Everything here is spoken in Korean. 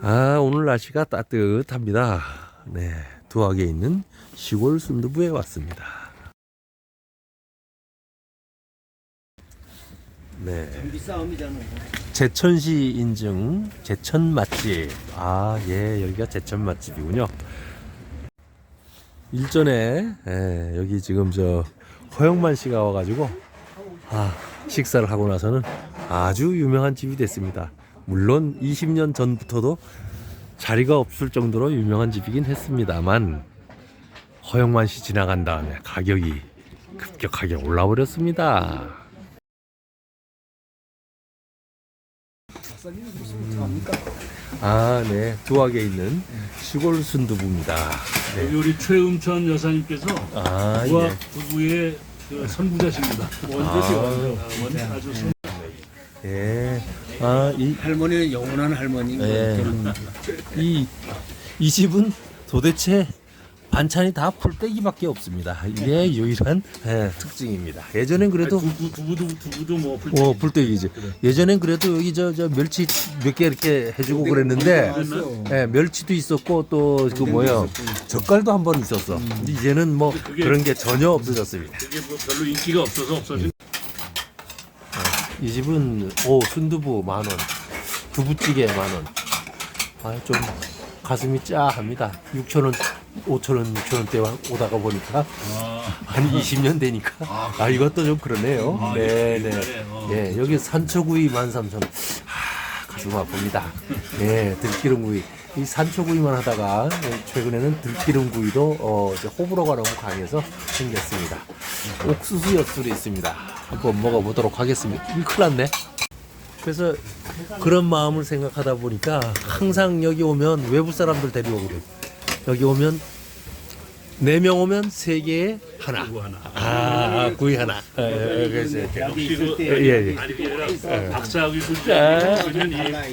아, 오늘 날씨가 따뜻합니다. 네, 두학에 있는 시골 순두부에 왔습니다. 네. 제천시 인증 제천 맛집. 아, 예, 여기가 제천 맛집이군요. 일전에 예, 여기 지금 저 허영만 씨가 와가지고 아, 식사를 하고 나서는 아주 유명한 집이 됐습니다. 물론 20년 전부터도 자리가 없을 정도로 유명한 집이긴 했습니다만 허영만 씨 지나간 다음에 가격이 급격하게 올라버렸습니다. 아, 네. 두학에 있는 시골 순두부입니다. 네. 우리 최음천 여사님께서 아, 우악 예. 부부의 그 선구자십니다. 원조죠, 원조. 원, 아주 선... 예. 아, 이, 할머니는 영원한 할머니. 예. 이, 이 집은 도대체 반찬이 다 풀떼기밖에 없습니다. 이게 유일한 예, 특징입니다. 예전엔 그래도 두부, 두부도, 두부도 뭐 풀... 어, 풀떼기지. 예전엔 그래도 여기 저, 저 멸치 몇 개 이렇게 해주고 그랬는데, 예, 멸치도 있었고 또 그 뭐야 젓갈도 한 번 있었어. 근데 이제는 뭐 그게- 그런 게 전혀 없어졌습니다. 그게 뭐 별로 인기가 없어서 없어진 이 집은 오 순두부 만 원, 두부찌개 만 원. 아 좀 가슴이 짜합니다. 6천 원, 5천 원, 6천 원대 오다가 보니까 한 20년 되니까 아 이것도 좀 그러네요. 아, 네, 네. 어. 예, 여기 산초구이 13,000원. 아, 가슴 아픕니다. 예, 들기름구이. 이 산초구이만 하다가 최근에는 들기름구이도 어, 호불호가 너무 강해서 생겼습니다. 옥수수 엿술이 있습니다. 한번 먹어보도록 하겠습니다. 이 큰일 났네. 그래서 그런 마음을 생각하다 보니까 항상 여기 오면 외부 사람들 데려오거든. 여기 오면 네 명 오면 세 개에 하나. 하나. 아, 구이 하나. 예, 예, 그래서 예, 예. 박사하고 있을 아. 때 그는 이 아,